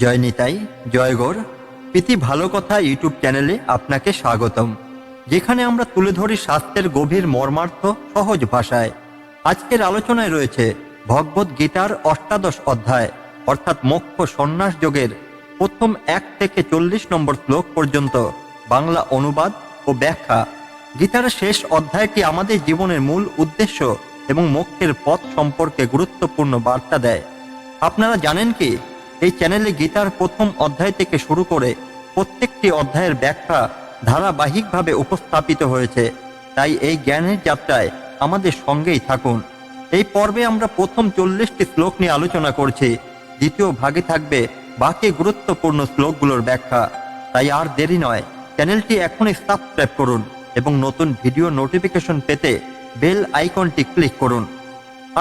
জয় নিতাই, জয় গৌর। প্রীতি ভালো কথা ইউটিউব চ্যানেলে আপনাকে স্বাগতম, যেখানে আমরা তুলে ধরি স্বাস্থ্যের গভীর মর্মার্থ সহজ ভাষায়। আজকের আলোচনায় রয়েছে ভগবত গীতার অষ্টাদশ অধ্যায়, অর্থাৎ মোক্ষ সন্ন্যাস যোগের প্রথম এক থেকে চল্লিশ নম্বর শ্লোক পর্যন্ত বাংলা অনুবাদ ও ব্যাখ্যা। গীতার শেষ অধ্যায়টি আমাদের জীবনের মূল উদ্দেশ্য এবং মোক্ষের পথ সম্পর্কে গুরুত্বপূর্ণ বার্তা দেয়। আপনারা জানেন কি? এই চ্যানেলে গীতার প্রথম অধ্যায় থেকে শুরু করে প্রত্যেকটি অধ্যায়ের ব্যাখ্যা ধারাবাহিকভাবে উপস্থাপিত হয়েছে। তাই এই জ্ঞানের যাত্রায় আমাদের সঙ্গেই থাকুন। এই পর্বে আমরা প্রথম চল্লিশটি শ্লোক নিয়ে আলোচনা করছি। দ্বিতীয় ভাগে থাকবে বাকি গুরুত্বপূর্ণ শ্লোকগুলোর ব্যাখ্যা। তাই আর দেরি নয় চ্যানেলটি এখনই সাবস্ক্রাইব করুন এবং নতুন ভিডিও নোটিফিকেশন পেতে বেল আইকনটি ক্লিক করুন।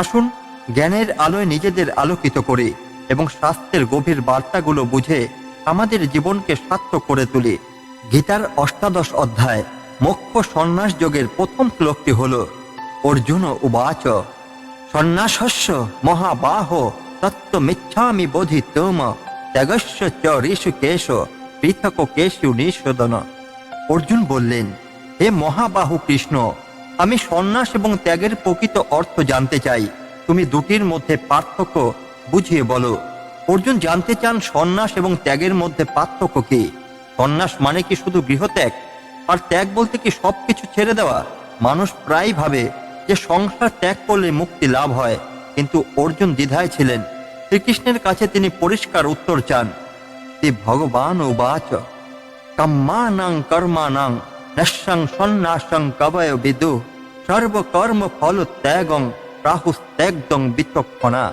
আসুন জ্ঞানের আলোয় নিজেদের আলোকিত করি। এবং স্বাস্থ্যের গভীর বার্তাগুলো বুঝে আমাদের জীবনকে সার্থক করে তুলি। গীতার অষ্টাদশ অধ্যায়, মোক্ষ সন্ন্যাস যোগের প্রথম শ্লোকটি হল, অর্জুন উবাচ, সন্ন্যাসস্য মহাবাহ, তত্ত্ব মিচ্ছামি বোধি তোম ত্যাগস্য চ ঋষু কেশ, পৃথক কেশু নিষোদন অর্জুন বললেন, হে মহাবাহু কৃষ্ণ, আমি সন্ন্যাস এবং ত্যাগের প্রকৃত অর্থ জানতে চাই। তুমি দুটির মধ্যে পার্থক্য বুঝিয়ে বলো, অর্জুন জানতে চান সন্ন্যাস এবং ত্যাগের মধ্যে পার্থক্য কি? সন্ন্যাস মানে কি শুধু গৃহত্যাগ? আর ত্যাগ বলতে কি সবকিছু ছেড়ে দেওয়া? মানুষ প্রায় ভাবে যে সংসার ত্যাগ করলে মুক্তি লাভ হয়, কিন্তু অর্জুন দ্বিধায় ছিলেন। শ্রীকৃষ্ণের কাছে তিনি পরিষ্কার উত্তর চান শ্রী ভগবান উবাচ কম্মানাং কর্মানাং নশ্বং সন্ন্যাসং কবয় বিদু সর্বকর্ম ফল ত্যাগং রাহুস্ত্যাগদং বিচক্ষণা।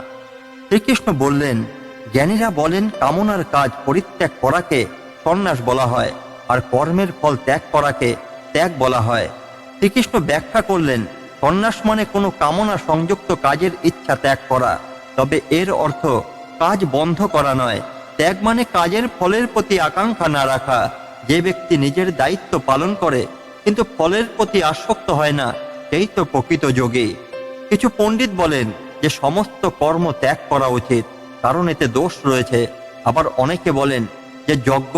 শ্রীকৃষ্ণ বললেন, জ্ঞানীরা বলেন, কামনার কাজ পরিত্যাগ করাকে সন্ন্যাস বলা হয়, আর কর্মের ফল ত্যাগ করাকে ত্যাগ বলা হয়। শ্রীকৃষ্ণ ব্যাখ্যা করলেন, সন্ন্যাস মানে কোনো কামনা সংযুক্ত কাজের ইচ্ছা ত্যাগ করা। তবে এর অর্থ, কাজ বন্ধ করা নয়। ত্যাগ মানে কাজের ফলের প্রতি আকাঙ্ক্ষা না রাখা। যে ব্যক্তি নিজের দায়িত্ব পালন করে, কিন্তু ফলের প্রতি আসক্ত হয় না, সেই তো প্রকৃত যোগী। কিছু পণ্ডিত বলেন যে সমস্ত কর্ম ত্যাগ করা উচিত, কারণ এতে দোষ রয়েছে। আবার অনেকে বলেন যে যজ্ঞ,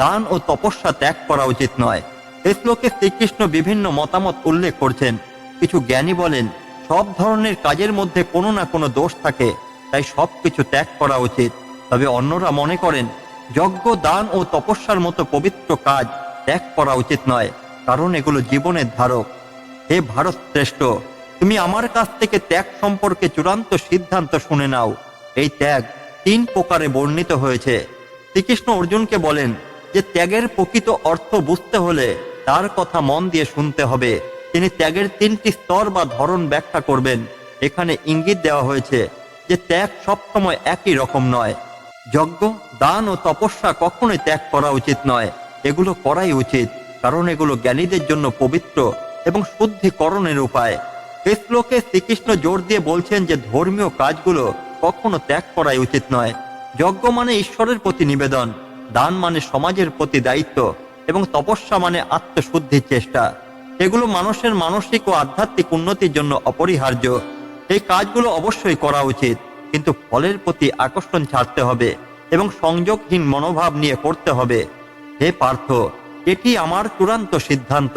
দান ও তপস্যা ত্যাগ করা উচিত নয়। এই শ্লোকে শ্রীকৃষ্ণ বিভিন্ন মতামত উল্লেখ করছেন। কিছু জ্ঞানী বলেন, সব ধরনের কাজের মধ্যে কোনো না কোনো দোষ থাকে, তাই সব কিছু ত্যাগ করা উচিত। তবে অন্যরা মনে করেন, যজ্ঞ, দান ও তপস্যার মতো পবিত্র কাজ ত্যাগ করা উচিত নয়, কারণ এগুলো জীবনের ধারক। হে ভারত শ্রেষ্ঠ তুমি আমার কাছ থেকে ত্যাগ সম্পর্কে চূড়ান্ত সিদ্ধান্ত শুনে নাও। এই ত্যাগ তিন প্রকারে বর্ণিত হয়েছে। শ্রীকৃষ্ণ অর্জুনকে বলেন যে ত্যাগের প্রকৃত অর্থ বুঝতে হলে তার কথা মন দিয়ে শুনতে হবে। তিনি ত্যাগের তিনটি স্তর বা ধরন ব্যাখ্যা করবেন। এখানে ইঙ্গিত দেওয়া হয়েছে যে ত্যাগ সবসময় একই রকম নয়। যজ্ঞ, দান ও তপস্যা কখনোই ত্যাগ করা উচিত নয়। এগুলো করাই উচিত, কারণ এগুলো জ্ঞানীদের জন্য পবিত্র এবং শুদ্ধিকরণের উপায়। এই শ্লোকে শ্রীকৃষ্ণ জোর দিয়ে বলছেন যে ধর্মীয় কাজগুলো কখনো ত্যাগ করাই উচিত নয়। যজ্ঞ মানে ঈশ্বরের প্রতি নিবেদন, দান মানে সমাজের প্রতি দায়িত্ব এবং তপস্যা মানে আত্মশুদ্ধির চেষ্টা। এগুলো মানুষের মানসিক ও আধ্যাত্মিক উন্নতির জন্য অপরিহার্য। এই কাজগুলো অবশ্যই করা উচিত, কিন্তু ফলের প্রতি আকর্ষণ ছাড়তে হবে এবং সংযোগহীন মনোভাব নিয়ে করতে হবে। হে পার্থ, এটি আমার চূড়ান্ত সিদ্ধান্ত।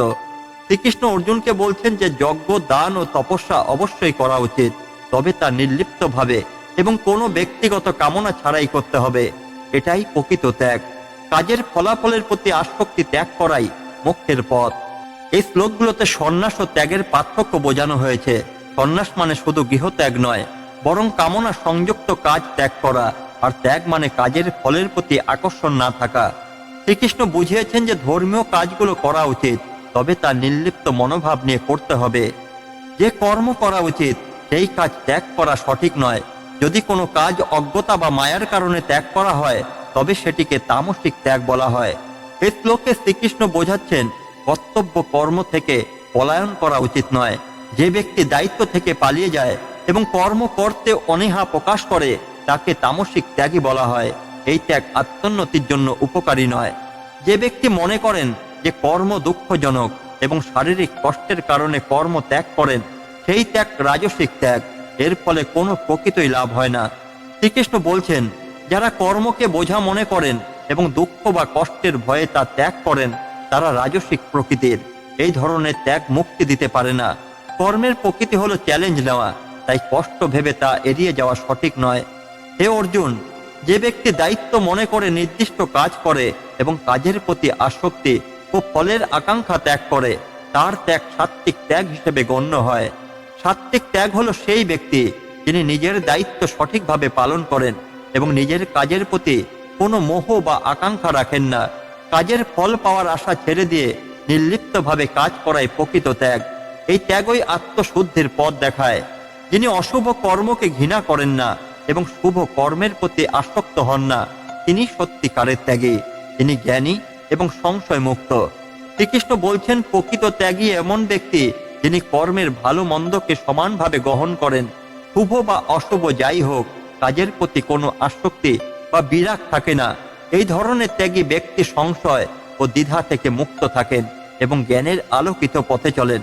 শ্রীকৃষ্ণ অর্জুনকে বলছেন যে যজ্ঞ, দান ও তপস্যা অবশ্যই করা উচিত, তবে তা নির্লিপ্তভাবে এবং কোনো ব্যক্তিগত কামনা ছাড়াই করতে হবে, এটাই প্রকৃত ত্যাগ। কাজের ফলাফলের প্রতি আসক্তি ত্যাগ করাই মুক্তির পথ। এই শ্লোকগুলোতে সন্ন্যাস ও ত্যাগের পার্থক্য বোঝানো হয়েছে। সন্ন্যাস মানে শুধু গৃহত্যাগ নয়, বরং কামনা সংযুক্ত কাজ ত্যাগ করা, আর ত্যাগ মানে কাজের ফলের প্রতি আকর্ষণ না থাকা। শ্রীকৃষ্ণ বুঝিয়েছেন যে ধর্মীয় কাজগুলো করা উচিত তবে তা নির্লিপ্ত মনোভাব নিয়ে করতে হবে। যে কর্ম করা উচিত, সেই কাজ ত্যাগ করা সঠিক নয়। যদি কোনো কাজ অজ্ঞতা বা মায়ার কারণে ত্যাগ করা হয়, তবে সেটিকে তামসিক ত্যাগ বলা হয়। এই শ্লোকে শ্রীকৃষ্ণ বোঝাচ্ছেন, কর্তব্য কর্ম থেকে পলায়ন করা উচিত নয়। যে ব্যক্তি দায়িত্ব থেকে পালিয়ে যায় এবং কর্ম করতে অনীহা প্রকাশ করে, তাকে তামসিক ত্যাগই বলা হয়। এই ত্যাগ আত্মোন্নতির জন্য উপকারী নয়। যে ব্যক্তি মনে করেন যে কর্ম দুঃখজনক এবং শারীরিক কষ্টের কারণে কর্ম ত্যাগ করেন, সেই ত্যাগ রাজসিক ত্যাগ। এর ফলে কোনো প্রকৃতই লাভ হয় না। শ্রীকৃষ্ণ বলছেন, যারা কর্মকে বোঝা মনে করেন এবং দুঃখ বা কষ্টের ভয়ে তা ত্যাগ করেন, তারা রাজসিক প্রকৃতির। এই ধরনের ত্যাগ মুক্তি দিতে পারে না। কর্মের প্রকৃতি হলো চ্যালেঞ্জ নেওয়া, তাই কষ্ট ভেবে তা এড়িয়ে যাওয়া সঠিক নয়। হে অর্জুন, যে ব্যক্তি দায়িত্ব মনে করে নির্দিষ্ট কাজ করে এবং কাজের প্রতি আসক্তি ও ফলের আকাঙ্ক্ষা ত্যাগ করে। তার ত্যাগ সাত্বিক ত্যাগ হিসেবে গণ্য হয়। সাত্বিক ত্যাগ হলো সেই ব্যক্তি যিনি নিজের দায়িত্ব সঠিকভাবে পালন করেন এবং নিজের কাজের প্রতি কোনো মোহ বা আকাঙ্ক্ষা রাখেন না। কাজের ফল পাওয়ার আশা ছেড়ে দিয়ে নির্লিপ্তভাবে কাজ করায় প্রকৃত ত্যাগ। এই ত্যাগই আত্মশুদ্ধির পথ দেখায়। যিনি অশুভ কর্মকে ঘৃণা করেন না এবং শুভ কর্মের প্রতি আসক্ত হন না, তিনি সত্যিকারের ত্যাগী। তিনি জ্ঞানী এবং সংশয় মুক্ত শ্রীকৃষ্ণ বলছেন, প্রকৃত ত্যাগী এমন ব্যক্তি যিনি কর্মের ভালো মন্দকে সমানভাবে গ্রহণ করেন। শুভ বা অশুভ যাই হোক, কাজের প্রতি কোনো আসক্তি বা বিরাগ থাকে না। এই ধরনের ত্যাগী ব্যক্তি সংশয় ও দ্বিধা থেকে মুক্ত থাকেন এবং জ্ঞানের আলোকিত পথে চলেন।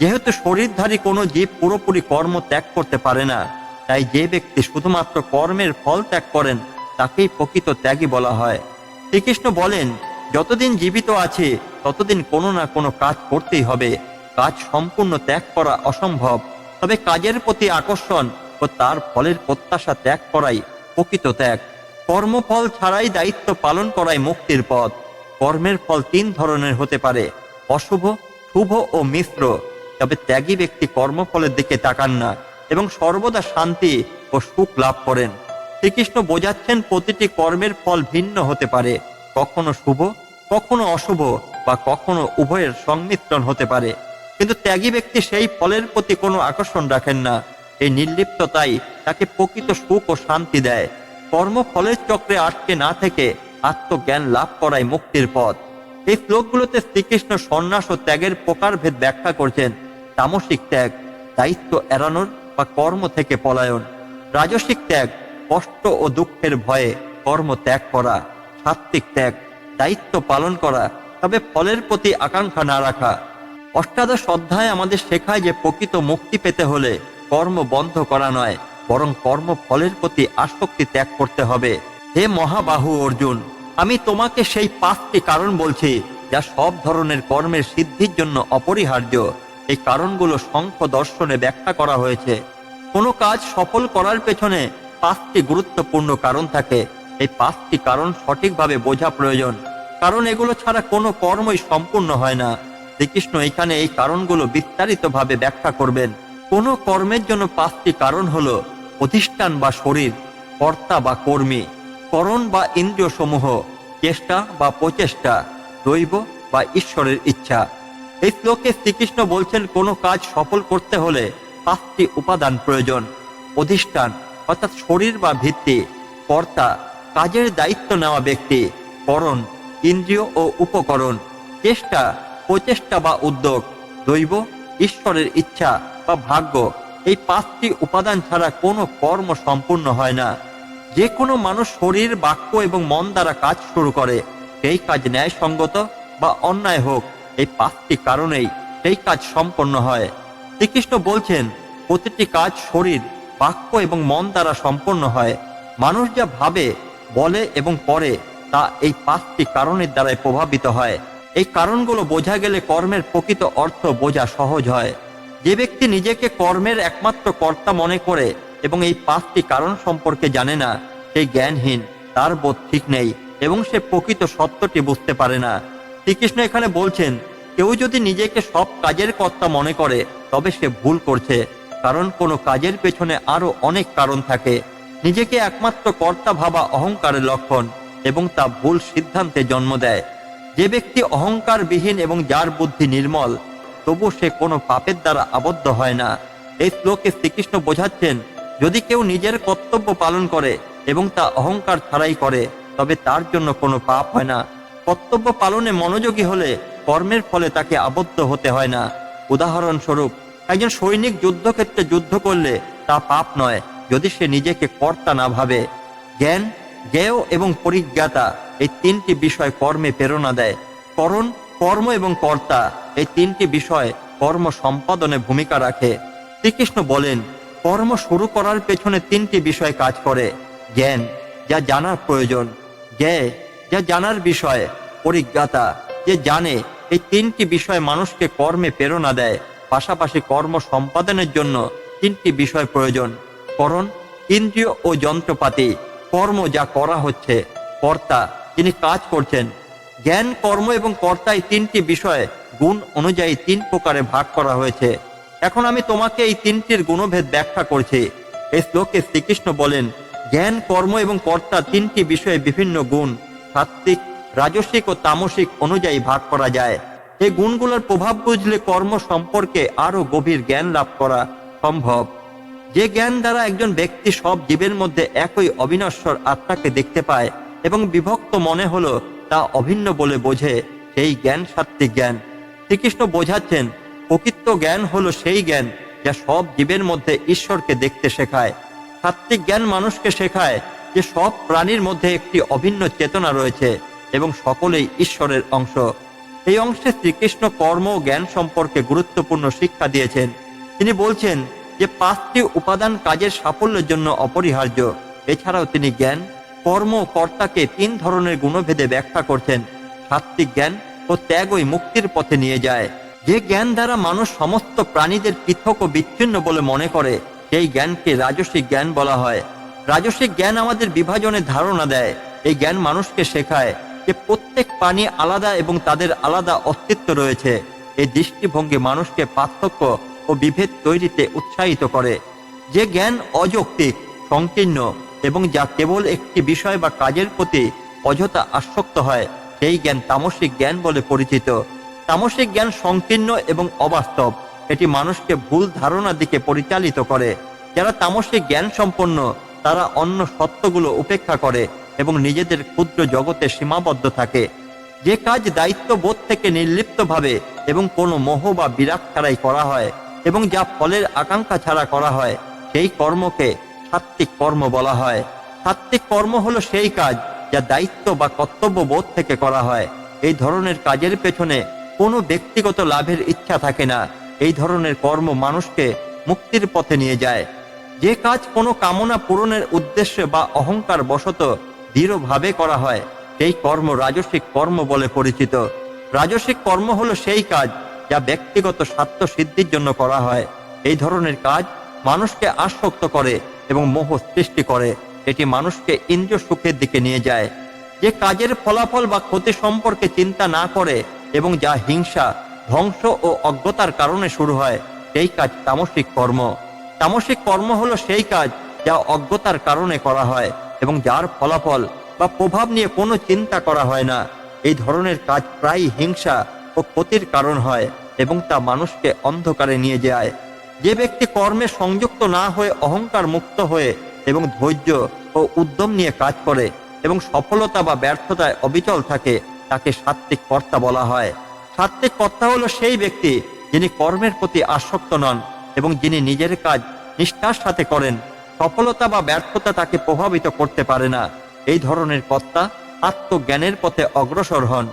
যেহেতু শরীরধারী কোনো জীব পুরোপুরি কর্ম ত্যাগ করতে পারে না, তাই যে ব্যক্তি শুধুমাত্র কর্মের ফল ত্যাগ করেন, তাকেই প্রকৃত ত্যাগী বলা হয়। শ্রীকৃষ্ণ বলেন যতদিন জীবিত আছে, ততদিন কোনো না কোনো কাজ করতেই হবে। কাজ সম্পূর্ণ ত্যাগ করা অসম্ভব। তবে কাজের প্রতি আকর্ষণ ও তার ফলের প্রত্যাশা ত্যাগ করাই প্রকৃত ত্যাগ। কর্মফল ছাড়াই দায়িত্ব পালন করাই মুক্তির পথ। কর্মের ফল তিন ধরনের হতে পারে, অশুভ, শুভ ও মিশ্র। তবে ত্যাগী ব্যক্তি কর্মফলের দিকে তাকান না এবং সর্বদা শান্তি ও সুখ লাভ করেন। শ্রীকৃষ্ণ বোঝাচ্ছেন প্রতিটি কর্মের ফল ভিন্ন হতে পারে। কখনো শুভ, কখনো অশুভ বা কখনো উভয়ের সংমিশ্রণ হতে পারে। কিন্তু ত্যাগী ব্যক্তি সেই ফলের প্রতি কোনো আকর্ষণ রাখেন না। এই নির্লিপ্ততাই তাকে প্রকৃত সুখ ও শান্তি দেয়। কর্মফলের চক্রে আটকে না থেকে আত্মজ্ঞান লাভ করাই মুক্তির পথ। এই শ্লোকগুলোতে শ্রীকৃষ্ণ সন্ন্যাস ও ত্যাগের প্রকারভেদ ব্যাখ্যা করছেন তামসিক ত্যাগ, দায়িত্ব এড়ানোর বা কর্ম থেকে পলায়ন। রাজসিক ত্যাগ কষ্ট ও দুঃখের ভয়ে কর্ম ত্যাগ করা। সাত্বিক ত্যাগ, দায়িত্ব পালন করা, তবে ফলের প্রতি আকাঙ্ক্ষা না রাখা। অষ্টাদশ অধ্যায় আমাদের শেখায় যে প্রকৃত মুক্তি পেতে হলে কর্ম বন্ধ করা নয়, বরং কর্ম ফলের প্রতি আসক্তি ত্যাগ করতে হবে। হে মহাবাহু অর্জুন, আমি তোমাকে সেই পাঁচটি কারণ বলছি, যা সব ধরনের কর্মের সিদ্ধির জন্য অপরিহার্য। এই কারণগুলো শঙ্খ দর্শনে ব্যাখ্যা করা হয়েছে। কোনো কাজ সফল করার পেছনে পাঁচটি গুরুত্বপূর্ণ কারণ থাকে। এই পাঁচটি কারণ সঠিকভাবে বোঝা প্রয়োজন। কারণ এগুলো ছাড়া কোনো কর্মই সম্পূর্ণ হয় না। শ্রীকৃষ্ণ এখানে এই কারণগুলো বিস্তারিতভাবে ব্যাখ্যা করবেন। কোনো কর্মের জন্য পাঁচটি কারণ হলো প্রতিষ্ঠান বা শরীর, কর্তা বা কর্মী, করণ বা ইন্দ্রিয় সমূহ চেষ্টা বা প্রচেষ্টা, দৈব বা ঈশ্বরের ইচ্ছা। এই শ্লোকে শ্রীকৃষ্ণ বলছেন কোনো কাজ সফল করতে হলে পাঁচটি উপাদান প্রয়োজন। অধিষ্ঠান, অর্থাৎ শরীর বা ভিত্তি, কর্তা কাজের দায়িত্ব নেওয়া ব্যক্তি করণ ইন্দ্রিয় ও উপকরণ, চেষ্টা, প্রচেষ্টা বা উদ্যোগ, দৈব, ঈশ্বরের ইচ্ছা বা ভাগ্য, এই পাঁচটি উপাদান ছাড়া কোনো কর্ম সম্পূর্ণ হয় না। যে কোনো মানুষ শরীর, বাক্য এবং মন দ্বারা কাজ শুরু করে, সেই কাজ ন্যায়সঙ্গত বা অন্যায় হোক, এই পাঁচটি কারণেই সেই কাজ সম্পন্ন হয়। শ্রীকৃষ্ণ বলছেন, প্রতিটি কাজ শরীর, বাক্য এবং মন দ্বারা সম্পন্ন হয়। মানুষ যা ভাবে বলে এবং পরে তা এই পাঁচটি কারণের দ্বারাই প্রভাবিত হয়। এই কারণগুলো বোঝা গেলে কর্মের প্রকৃত অর্থ বোঝা সহজ হয়। যে ব্যক্তি নিজেকে কর্মের একমাত্র কর্তা মনে করে এবং এই পাঁচটি কারণ সম্পর্কে জানে না সেই জ্ঞানহীন, তার বোধ ঠিক নেই এবং সে প্রকৃত সত্যটি বুঝতে পারে না। শ্রীকৃষ্ণ এখানে বলছেন, কেউ যদি নিজেকে সব কাজের কর্তা মনে করে, তবে সে ভুল করছে, কারণ কোনো কাজের পেছনে আরও অনেক কারণ থাকে। নিজেকে একমাত্র কর্তা ভাবা অহংকারের লক্ষণ এবং তা ভুল সিদ্ধান্তে জন্ম দেয়। যে ব্যক্তি অহংকার বিহীন এবং যার বুদ্ধি নির্মল তবু সে কোনো পাপের দ্বারা আবদ্ধ হয় না। এই শ্লোকে শ্রীকৃষ্ণ বোঝাচ্ছেন, যদি কেউ নিজের কর্তব্য পালন করে এবং তা অহংকার ছাড়াই করে, তবে তার জন্য কোনো পাপ হয় না। কর্তব্য পালনে মনোযোগী হলে কর্মের ফলে তাকে আবদ্ধ হতে হয় না। উদাহরণস্বরূপ, একজন সৈনিক যুদ্ধক্ষেত্রে যুদ্ধ করলে তা পাপ নয় যদি সে নিজেকে কর্তা না ভাবে, জ্ঞান, জ্ঞেয় এবং পরিজ্ঞাতা এই তিনটি বিষয় কর্মে প্রেরণা দেয়। করণ, কর্ম এবং কর্তা এই তিনটি বিষয় কর্ম সম্পাদনে ভূমিকা রাখে। শ্রীকৃষ্ণ বলেন, কর্ম শুরু করার পেছনে তিনটি বিষয় কাজ করে, জ্ঞান, যা জানার প্রয়োজন জ্ঞে যা জানার বিষয়, পরিজ্ঞাতা, যে জানে এই তিনটি বিষয় মানুষকে কর্মে প্রেরণা দেয়। পাশাপাশি কর্ম সম্পাদনের জন্য তিনটি বিষয় প্রয়োজন। করণ ইন্দ্রিয় ও যন্ত্রপাতি, কর্ম যা করা হচ্ছে, কর্তা যিনি কাজ করছেন। জ্ঞান, কর্ম এবং কর্তা তিনটি বিষয়, গুণ অনুযায়ী তিন প্রকারে ভাগ করা হয়েছে। এখন আমি তোমাকে এই তিনটির গুণভেদ ব্যাখ্যা করছি। এই শ্লোকে শ্রীকৃষ্ণ বলেন, জ্ঞান, কর্ম এবং কর্তা তিনটি বিষয়ে বিভিন্ন গুণ, সাত্ত্বিক রাজসিক ও তামসিক অনুযায়ী ভাগ করা যায়। এই গুণগুলোর প্রভাব বুঝলে কর্ম সম্পর্কে আরও গভীর জ্ঞান লাভ করা সম্ভব। যে জ্ঞান দ্বারা একজন ব্যক্তি সব জীবের মধ্যে একই অবিনশ্বর আত্মাকে দেখতে পায় এবং বিভক্ত মনে হলো তা অভিন্ন বলে বোঝে সেই জ্ঞান সাত্বিক জ্ঞান। শ্রীকৃষ্ণ বোঝাচ্ছেন, প্রকৃত জ্ঞান হলো সেই জ্ঞান যা সব জীবের মধ্যে ঈশ্বরকে দেখতে শেখায়। সাত্বিক জ্ঞান মানুষকে শেখায় যে সব প্রাণীর মধ্যে একটি অভিন্ন চেতনা রয়েছে এবং সকলেই ঈশ্বরের অংশ। এই অংশে শ্রীকৃষ্ণ কর্ম জ্ঞান সম্পর্কে গুরুত্বপূর্ণ শিক্ষা দিয়েছেন। তিনি বলছেন যে পাঁচটি উপাদান কাজের সাফল্যের জন্য অপরিহার্য। এছাড়াও তিনি জ্ঞান, কর্ম কর্তাকে তিন ধরনের গুণভেদে ব্যাখ্যা করছেন। সাত্ত্বিক জ্ঞান ও ত্যাগই মুক্তির পথে নিয়ে যায়। যে জ্ঞান দ্বারা মানুষ সমস্ত প্রাণীদের পৃথক ও বিচ্ছিন্ন বলে মনে করে, সেই জ্ঞানকে রাজসিক জ্ঞান বলা হয়। রাজসিক জ্ঞান আমাদের বিভাজনের ধারণা দেয়। এই জ্ঞান মানুষকে শেখায় যে প্রত্যেক প্রাণী আলাদা এবং তাদের আলাদা অস্তিত্ব রয়েছে। এই দৃষ্টিভঙ্গি মানুষকে পার্থক্য ও বিভেদ তৈরিতে উৎসাহিত করে। যে জ্ঞান অযৌক্তিক, সংকীর্ণ এবং যা কেবল একটি বিষয় বা কাজের প্রতি অযথা আসক্ত হয়, সেই জ্ঞান তামসিক জ্ঞান বলে পরিচিত। তামসিক জ্ঞান সংকীর্ণ এবং অবাস্তব, এটি মানুষকে ভুল ধারণার দিকে পরিচালিত করে। যারা তামসিক জ্ঞান সম্পন্ন, তারা অন্য সত্যগুলো উপেক্ষা করে এবং নিজেদের ক্ষুদ্র জগতে সীমাবদ্ধ থাকে। যে কাজ দায়িত্ববোধ থেকে নির্লিপ্তভাবে এবং কোনো মোহ বা বিরাগ ছাড়াই করা হয় এবং যা ফলের আকাঙ্ক্ষা ছাড়া করা হয়, সেই কর্মকে সাত্ত্বিক কর্ম বলা হয়। সাত্ত্বিক কর্ম হলো সেই কাজ যা দায়িত্ব বা কর্তব্য বোধ থেকে করা হয়। এই ধরনের কাজের পেছনে কোনো ব্যক্তিগত লাভের ইচ্ছা থাকে না। এই ধরনের কর্ম মানুষকে মুক্তির পথে নিয়ে যায়। যে কাজ কোনো কামনা পূরণের উদ্দেশ্যে বা অহংকার বশত দৃঢ়ভাবে করা হয়, সেই কর্ম রাজসিক কর্ম বলে পরিচিত। রাজসিক কর্ম হলো সেই কাজ যা ব্যক্তিগত স্বার্থ সিদ্ধির জন্য করা হয়। এই ধরনের কাজ মানুষকে আসক্ত করে এবং মোহ সৃষ্টি করে। এটি মানুষকে ইন্দ্রিয় সুখের দিকে নিয়ে যায়। যে কাজের ফলাফল বা ক্ষতি সম্পর্কে চিন্তা না করে এবং যা হিংসা, ধ্বংস ও অজ্ঞতার কারণে শুরু হয়, সেই কাজ তামসিক কর্ম। তামসিক কর্ম হলো সেই কাজ যা অজ্ঞতার কারণে করা হয় এবং যার ফলাফল বা প্রভাব নিয়ে কোনো চিন্তা করা হয় না। এই ধরনের কাজ প্রায় হিংসা ও ক্ষতির কারণ হয়। এবং তা মানুষকে অন্ধকারে নিয়ে যায়। যে ব্যক্তি কর্মে সংযুক্ত না হয়ে অহংকার মুক্ত হয়ে এবং ধৈর্য ও উদ্যম নিয়ে কাজ করে এবং সফলতা বা ব্যর্থতায় অবিচল থাকে, তাকে সাত্ত্বিক কর্তা বলা হয়। সাত্ত্বিক কর্তা হলো সেই ব্যক্তি যিনি কর্মের প্রতি আসক্ত নন এবং যিনি নিজের কাজ নিষ্ঠার সাথে করেন। সফলতা বা ব্যর্থতা তাকে প্রভাবিত করতে পারে না। এই ধরনের কর্তা আত্মজ্ঞানের পথে অগ্রসর হন।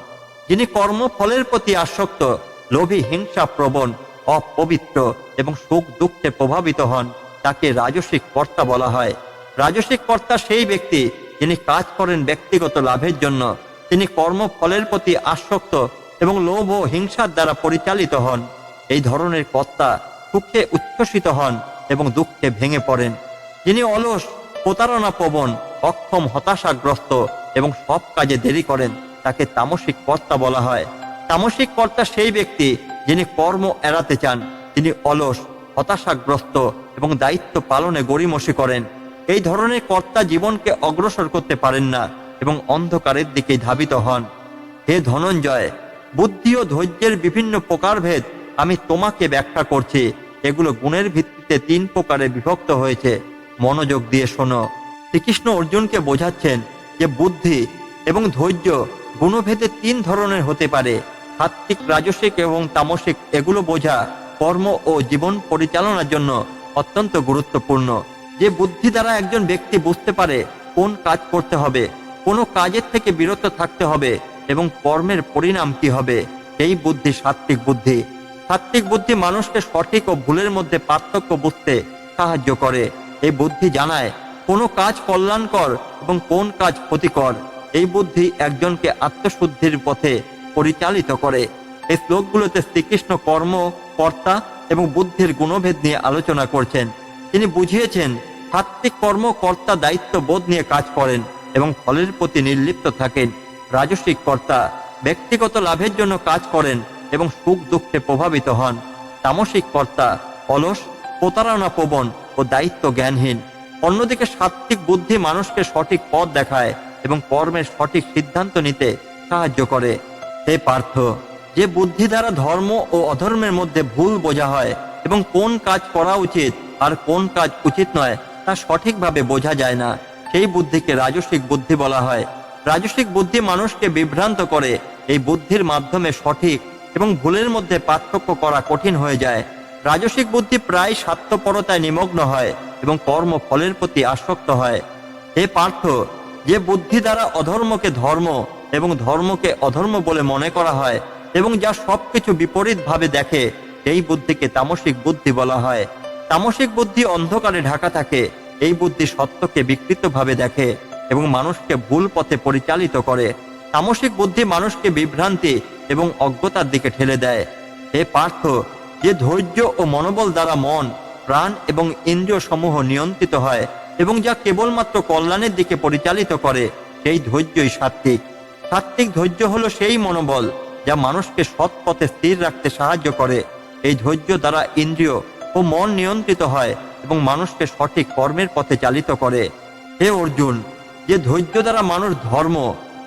যিনি কর্মফলের প্রতি আসক্ত লোভী, হিংসা, প্রবণ, অপবিত্র এবং সুখ দুঃখে প্রভাবিত হন, তাকে রাজসিক কর্তা বলা হয়। রাজসিক কর্তা সেই ব্যক্তি যিনি কাজ করেন ব্যক্তিগত লাভের জন্য। তিনি কর্মফলের প্রতি আসক্ত এবং লোভ ও হিংসার দ্বারা পরিচালিত হন। এই ধরনের কর্তা সুখে উচ্ছ্বসিত হন এবং দুঃখে ভেঙে পড়েন। যিনি অলস, প্রতারণা প্রবণ, অক্ষম, হতাশাগ্রস্ত এবং সব কাজে দেরি করেন, তাকে তামসিক কর্তা বলা হয়। তামসিক কর্তা সেই ব্যক্তি যিনি কর্ম এড়াতে চান, তিনি অলস, হতাশাগ্রস্ত এবং দায়িত্ব পালনে গড়িমসি করেন। এই ধরনের কর্তা জীবনকে অগ্রসর করতে পারেন না এবং অন্ধকারের দিকে ধাবিত হন। হে ধনঞ্জয়, বুদ্ধি ও ধৈর্যের বিভিন্ন প্রকারভেদ আমি তোমাকে ব্যাখ্যা করছি এগুলো গুণের ভিত্তিতে তিন প্রকারে বিভক্ত হয়েছে। মনোযোগ দিয়ে শোনো। শ্রীকৃষ্ণ অর্জুনকে বোঝাচ্ছেন যে বুদ্ধি এবং ধৈর্য গুণভেদে তিন ধরনের হতে পারে। সাত্বিক রাজসিক এবং তামসিক এগুলো বোঝা কর্ম ও জীবন পরিচালনার জন্য অত্যন্ত গুরুত্বপূর্ণ। যে বুদ্ধি দ্বারা একজন ব্যক্তি বুঝতে পারে কোন কাজ করতে হবে, কোনো কাজের থেকে বিরত থাকতে হবে এবং কর্মের পরিণাম কি হবে সেই বুদ্ধি সাত্বিক বুদ্ধি। সাত্বিক বুদ্ধি মানুষকে সঠিক ও ভুলের মধ্যে পার্থক্য বুঝতে সাহায্য করে। এই বুদ্ধি জানায় কোনো কাজ কল্যাণকর এবং কোন কাজ ক্ষতিকর। এই বুদ্ধি একজনকে আত্মশুদ্ধির পথে পরিচালিত করে। এই শ্লোকগুলোতে শ্রীকৃষ্ণ কর্ম, কর্তা এবং বুদ্ধির গুণভেদ নিয়ে আলোচনা করছেন। তিনি বুঝিয়েছেন সাত্বিক কর্ম, কর্তা দায়িত্ব বোধ নিয়ে কাজ করেন এবং ফলের প্রতি নির্লিপ্ত থাকেন। রাজস্বিক কর্তা ব্যক্তিগত লাভের জন্য কাজ করেন এবং সুখ দুঃখে প্রভাবিত হন। তামসিক কর্তা অলস, প্রতারণা প্রবণ ও দায়িত্ব জ্ঞানহীন। অন্যদিকে সাত্বিক বুদ্ধি মানুষকে সঠিক পথ দেখায় এবং কর্মের সঠিক সিদ্ধান্ত নিতে সাহায্য করে। হে পার্থ, যে বুদ্ধি দ্বারা ধর্ম ও অধর্মের মধ্যে ভুল বোঝা হয় এবং কোন কাজ করা উচিত আর কোন কাজ উচিত নয়, তা সঠিকভাবে বোঝা যায় না। সেই বুদ্ধিকে রাজস্বিক বুদ্ধি বলা হয়। রাজস্বিক বুদ্ধি মানুষকে বিভ্রান্ত করে। এই বুদ্ধির মাধ্যমে সঠিক এবং ভুলের মধ্যে পার্থক্য করা কঠিন হয়ে যায়। রাজসিক বুদ্ধি প্রায় স্বার্থপরতায় নিমগ্ন হয় এবং কর্ম ফলের প্রতি আসক্ত হয়। হে পার্থ, যে বুদ্ধি দ্বারা অধর্মকে ধর্ম এবং ধর্মকে অধর্ম বলে মনে করা হয় এবং যা সবকিছু বিপরীতভাবে দেখে, এই বুদ্ধিকে তামসিক বুদ্ধি বলা হয়। তামসিক বুদ্ধি অন্ধকারে ঢাকা থাকে, এই বুদ্ধি সত্যকে বিকৃতভাবে দেখে এবং মানুষকে ভুল পথে পরিচালিত করে। তামসিক বুদ্ধি মানুষকে বিভ্রান্তি এবং অজ্ঞতার দিকে ঠেলে দেয়। হে পার্থ, যে ধৈর্য ও মনোবল দ্বারা মন, প্রাণ এবং ইন্দ্রিয় সমূহ নিয়ন্ত্রিত হয় এবং যা কেবলমাত্র কল্যাণের দিকে পরিচালিত করে, সেই ধৈর্যই সাত্বিক সাত্বিক ধৈর্য হলো সেই মনোবল যা মানুষকে সৎ পথে স্থির রাখতে সাহায্য করে। এই ধৈর্য দ্বারা ইন্দ্রিয় ও মন নিয়ন্ত্রিত হয় এবং মানুষকে সঠিক কর্মের পথে চালিত করে। হে অর্জুন, যে ধৈর্য দ্বারা মানুষ ধর্ম,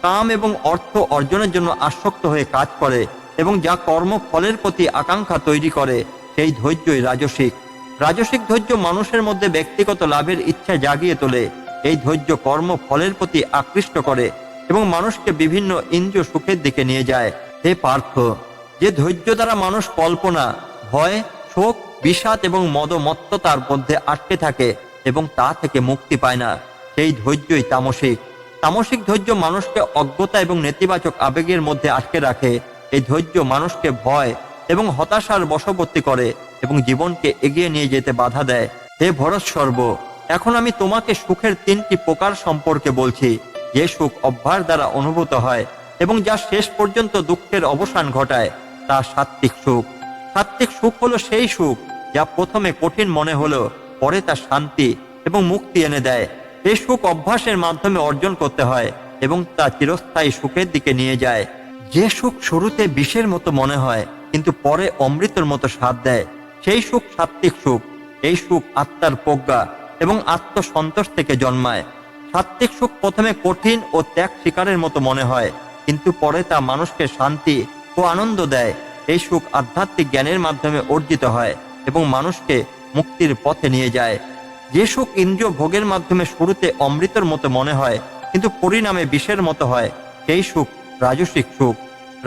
কাম এবং অর্থ অর্জনের জন্য আসক্ত হয়ে কাজ করে এবং যা কর্ম ফলের প্রতি আকাঙ্ক্ষা তৈরি করে, সেই ধৈর্যই রাজসিক। রাজসিক ধৈর্য মানুষের মধ্যে ব্যক্তিগত লাভের ইচ্ছা জাগিয়ে তোলে। এই ধৈর্য কর্ম ফলের প্রতি আকৃষ্ট করে। এবং মানুষকে বিভিন্ন ইন্দ্রিয় সুখের দিকে নিয়ে যায়। হে পার্থ, যে ধৈর্য দ্বারা মানুষ কল্পনা, ভয়, শোক, বিষাদ এবং মদমত্ততার মধ্যে আটকে থাকে এবং তা থেকে মুক্তি পায় না, সেই ধৈর্যই তামসিক। তামসিক ধৈর্য মানুষকে অজ্ঞতা এবং নেতিবাচক আবেগের মধ্যে আটকে রাখে। এই ধৈর্য মানুষকে ভয় এবং হতাশার বশবর্তী করে এবং জীবনকে এগিয়ে নিয়ে যেতে বাধা দেয়। হে ভরত সর্ব এখন আমি তোমাকে সুখের তিনটি প্রকার সম্পর্কে বলছি। যে সুখ অভ্যাস দ্বারা অনুভূত হয় এবং যা শেষ পর্যন্ত দুঃখের অবসান ঘটায়, তা সাত্বিক সুখ। সাত্বিক সুখ হলো সেই সুখ যা প্রথমে কঠিন মনে হলো, পরে তা শান্তি এবং মুক্তি এনে দেয়। এই সুখ অভ্যাসের মাধ্যমে অর্জন করতে হয় এবং তা চিরস্থায়ী সুখের দিকে নিয়ে যায়। যে সুখ শুরুতে বিষের মতো মনে হয়, কিন্তু পরে অমৃতের মতো স্বাদ দেয়, সেই সুখ সাত্বিক সুখ। এই সুখ আত্মার প্রজ্ঞা এবং আত্মসন্তোষ থেকে জন্মায়। সাত্বিক সুখ প্রথমে কঠিন ও ত্যাগ শিকারের মতো মনে হয়, কিন্তু পরে তা মানুষকে শান্তি ও আনন্দ দেয়। এই সুখ আধ্যাত্মিক জ্ঞানের মাধ্যমে অর্জিত হয় এবং মানুষকে মুক্তির পথে নিয়ে যায়। যে সুখ ইন্দ্রিয় ভোগের মাধ্যমে শুরুতে অমৃতের মতো মনে হয়, কিন্তু পরিণামে বিষের মতো হয়, সেই সুখ রাজসিক সুখ।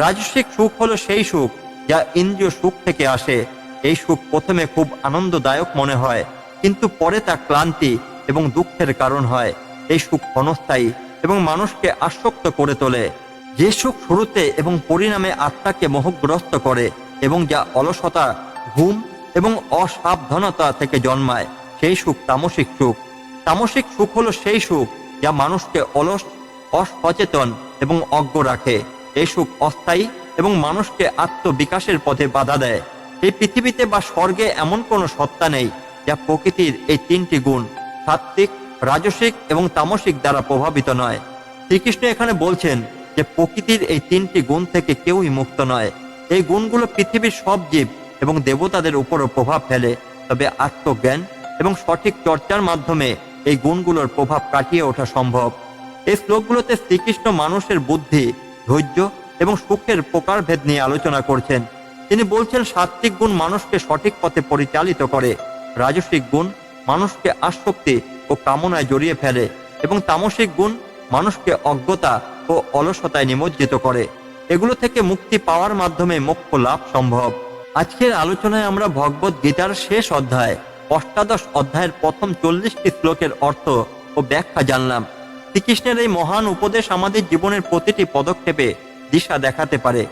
রাজসিক সুখ হলো সেই সুখ যা ইন্দ্রিয় সুখ থেকে আসে। এই সুখ প্রথমে খুব আনন্দদায়ক মনে হয়, কিন্তু পরে তা ক্লান্তি এবং দুঃখের কারণ হয়। এই সুখ ক্ষণস্থায়ী এবং মানুষকে আসক্ত করে তোলে। যে সুখ শুরুতে এবং পরিণামে আত্মাকে মোহগ্রস্ত করে এবং যা অলসতা, ঘুম এবং অসাবধানতা থেকে জন্মায়, সেই সুখ তামসিক সুখ। তামসিক সুখ হলো সেই সুখ যা মানুষকে অলস, অসচেতন এবং অজ্ঞ রাখে। এই সুখ অস্থায়ী এবং মানুষকে আত্মবিকাশের পথে বাধা দেয়। এই পৃথিবীতে বা স্বর্গে এমন কোনো সত্তা নেই যা প্রকৃতির এই তিনটি গুণ, সাত্ত্বিক রাজসিক এবং তামসিক দ্বারা প্রভাবিত নয়। শ্রীকৃষ্ণ এখানে বলছেন যে, প্রকৃতির এই তিনটি গুণ থেকে কেউই মুক্ত নয়। এই গুণগুলো পৃথিবীর সব জীব এবং দেবতাদের উপরও প্রভাব ফেলে। তবে আত্মজ্ঞান এবং সঠিক চর্চার মাধ্যমে এই গুণগুলোর প্রভাব কাটিয়ে ওঠা সম্ভব। এই শ্লোকগুলোতে শ্রীকৃষ্ণ মানুষের বুদ্ধি, ধৈর্য এবং সুখের প্রকারভেদ নিয়ে আলোচনা করছেন। তিনি বলছেন সাত্বিক গুণ মানুষকে সঠিক পথে পরিচালিত করে। রাজসিক গুণ মানুষকে আসক্তি ও কামনায় জড়িয়ে ফেলে এবং তামসিক গুণ মানুষকে অজ্ঞতা ও অলসতায় নিমজ্জিত করে। এগুলো থেকে মুক্তি পাওয়ার মাধ্যমে মোক্ষ লাভ সম্ভব। আজকের আলোচনায় আমরা ভগবত গীতার শেষ অধ্যায়, অষ্টাদশ অধ্যায়ের প্রথম চল্লিশটি শ্লোকের অর্থ ও ব্যাখ্যা জানলাম। শ্রীকৃষ্ণের এই মহান উপদেশ আমাদের জীবনের প্রতিটি পদক্ষেপে দিশা দেখাতে পারে।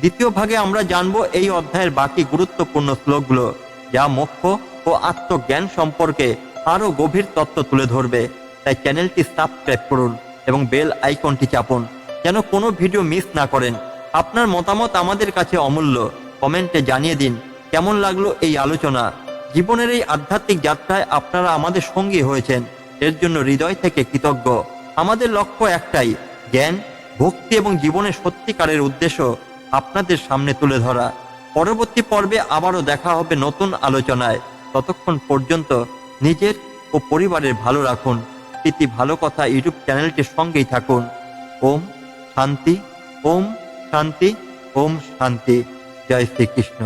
দ্বিতীয় ভাগে আমরা জানব এই অধ্যায়ের বাকি গুরুত্বপূর্ণ শ্লোকগুলো, যা মোক্ষ ও আত্মজ্ঞান সম্পর্কে আরও গভীর তত্ত্ব তুলে ধরবে। তাই চ্যানেলটি সাবস্ক্রাইব করুন এবং বেল আইকনটি চাপুন যেন কোনো ভিডিও মিস না করেন। আপনার মতামত আমাদের কাছে অমূল্য। কমেন্টে জানিয়ে দিন কেমন লাগল এই আলোচনা। জীবনের এই আধ্যাত্মিক যাত্রায় আপনারা আমাদের সঙ্গী হয়েছেন। এর জন্য হৃদয় থেকে কৃতজ্ঞ। আমাদের লক্ষ্য একটাই, জ্ঞান, ভক্তি এবং জীবনের সত্যিকারের উদ্দেশ্য আপনাদের সামনে তুলে ধরা। পরবর্তী পর্বে আবারও দেখা হবে নতুন আলোচনায়। ততক্ষণ পর্যন্ত নিজের ও পরিবারের ভালো রাখুন। প্রীতি ভালো কথা ইউটিউব চ্যানেলটির সঙ্গেই থাকুন। ওম শান্তি ওম শান্তি ওম শান্তি। জয় শ্রীকৃষ্ণ।